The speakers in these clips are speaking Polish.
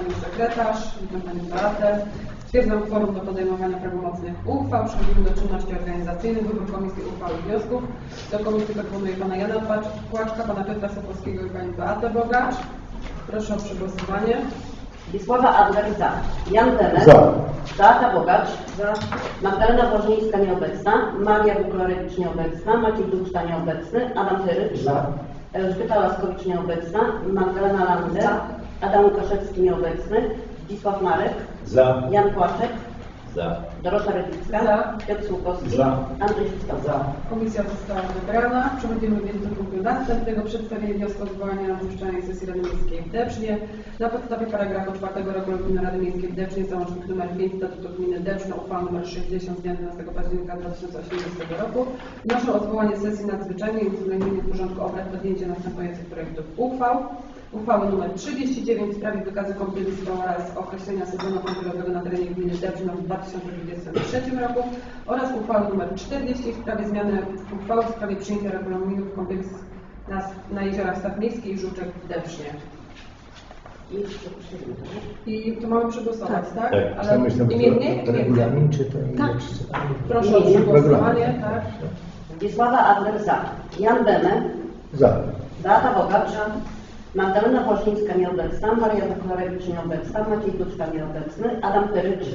Pani Sekretarz, witam Pani Beatę. Stwierdzam kworum do podejmowania prawomocnych uchwał. Przechodzimy do czynności organizacyjnych. Wybór Komisji Uchwał i Wniosków. Do Komisji proponuję Pana Jana Płacz- Płaczka, Pana Piotra Sopowskiego i Pani Beatę Bogacz. Proszę o przegłosowanie. Wisława Adler za. Jan Temer. Za. Beata Bogacz. Za. Magdalena Bożeńska nieobecna. Maria Buklorewicz nieobecna. Maciej Duszta nieobecny. Adam Tyrycz. Za. Elżbieta Laskowicz nieobecna. Magdalena Lander. Adam Łukaszewski nieobecny. Zdzisław Marek. Za. Jan Płaczek. Za. Dorota Rybicka. Za. Piotr Słupowski. Za. Andrzej Szystowski. Komisja została wybrana. Przechodzimy więc do punktu następnego. Przedstawienie wniosku o zwołanie nadzwyczajnej sesji Rady Miejskiej w Decznie. Na podstawie paragrafu 4 regulaminu Rady Miejskiej w Decznie załącznik nr 5 statutu gminy Deczno uchwała nr 60 z dnia 12 października 2018 roku. Wnoszę o zwołanie sesji nadzwyczajnej i uwzględnienie w porządku obrad podjęcie następujących projektów uchwał. Uchwały nr 39 w sprawie wykazu kąpieliska oraz określenia sezonu kąpielowego na terenie gminy Deczno w 2023 roku oraz uchwały nr 40 w sprawie zmiany uchwały w sprawie przyjęcia regulaminów kąpielisk na, na jeziorach Staw Miejski i Żuczek w Decznie. I to. I to mamy przegłosować, tak? Tak. Ale imiennie? Regulamin czy to Tak. czy to- Proszę o przegłosowanie, tak? Wisława Adler za. Jan Temer. Za. Beata Bogacz. Magdalena Włosińska nieobecna, Maria Wachlarewicz nieobecna, Maciej Duczka nieobecny, Adam Tyrycz,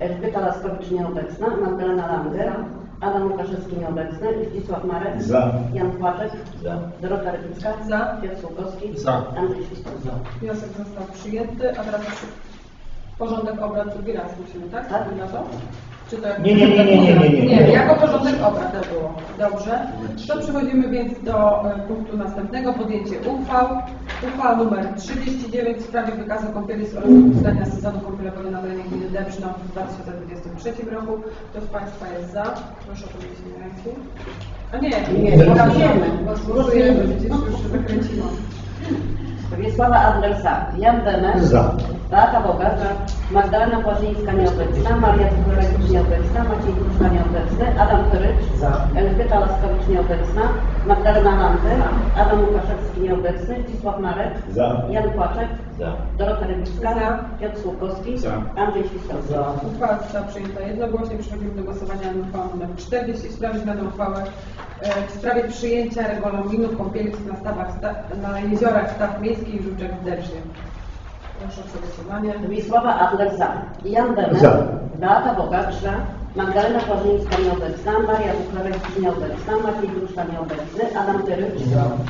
Elżbieta Laskowicz nieobecna, Magdalena Langer, Adam Łukaszewski nieobecny, Zdzisław Marek, Za. Jan Płaczek, Za. Dorota Rybicka, Za. Piotr Słupowski, Za. Andrzej Świstowski. Wniosek został przyjęty, a teraz porządek obrad drugi raz musimy, tak? Tak. Na to? Czy to jak- Nie, nie, nie, nie, nie, nie, nie. Nie, jako porządek obrad to było. Dobrze. To przechodzimy więc do e, punktu następnego, podjęcie uchwał. Uchwała numer 39 w sprawie wykazu kąpielisk oraz uznania sezonu kąpielowego na terenie gminy Dębrzno w 2023 roku. Kto z Państwa jest za? Proszę o podniesienie ręki. A nie, Nie, nie, głosujemy. Głosujemy, przecież już się zakręciłam. Wiesława Adler za. Jan Temer. Za. Beata Bogacz. Magdalena Płażyńska nieobecna, Maria Tuchorewicz nieobecna, Maciej Duszka nieobecny, Adam Tyrycz, Za. Elżbieta Laskowicz nieobecna, Magdalena Lander, Adam Łukaszewski nieobecny, Zdzisław Marek, Za. Jan Płaczek, Za. Dorota Rybicka, Za. Piotr Słupowski, Za. Andrzej Świstowski. Uchwała została przyjęta jednogłośnie. Przechodzimy do głosowania nad uchwałą nr 40 w sprawie zmiany uchwały e, w sprawie przyjęcia regulaminu kąpielisk na, stawach, sta, na jeziorach Staw Miejskich i Żuczek w Dębrznie. Proszę o przegłosowanie. Wisława Adler za. Jan Demer. Za. Beata Bogacz. Magdalena Płażyńska nieobecna, Maria Buklorewicz nieobecna, Maciej Duszka nieobecny, Adam Tyrycz,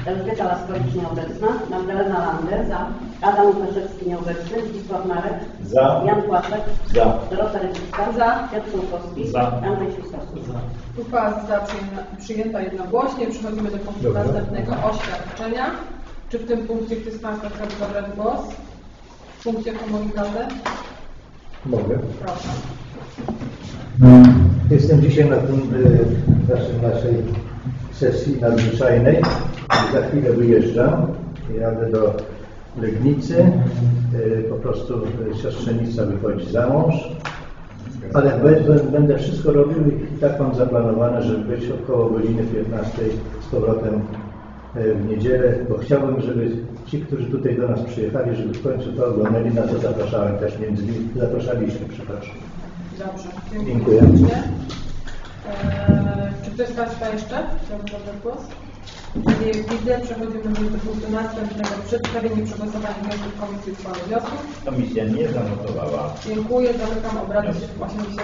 Elżbieta Laskowicz nieobecna, Magdalena Lander, za. Adam Łukaszewski nieobecny, Zdzisław Marek, Za. Jan Płaczek, Za. Dorota Rybicka, Za. Piotr Słupowski, Za. Andrzej Świstowski. Uchwała została przyjęta, przyjęta jednogłośnie. Przechodzimy do punktu Dobra. następnego oświadczenia. Czy w tym punkcie ktoś z Państwa chce zabrać głos? W punkcie komunikaty? Mogę. Proszę. Jestem dzisiaj na tym e, naszym, naszej sesji nadzwyczajnej. Za chwilę wyjeżdżam. Jadę do Legnicy. E, Po prostu siostrzenica wychodzi za mąż. Ale będę, wszystko robił i tak mam zaplanowane, żeby być około godziny 15 z powrotem w niedzielę, bo chciałbym, żeby ci, którzy tutaj do nas przyjechali, żeby w końcu to oglądali, na co zapraszałem też między innymi, zapraszaliśmy, przepraszam. Dobrze. Dziękuję. serdecznie. Eee, czy ktoś z Państwa jeszcze chciałby zabrać głos? Nie widzę. Przechodzimy do punktu następnego. Przedstawienie przegłosowania wniosków Komisji Uchwały Wniosków. Komisja nie zanotowała Dziękuję. Zamykam obrady 80.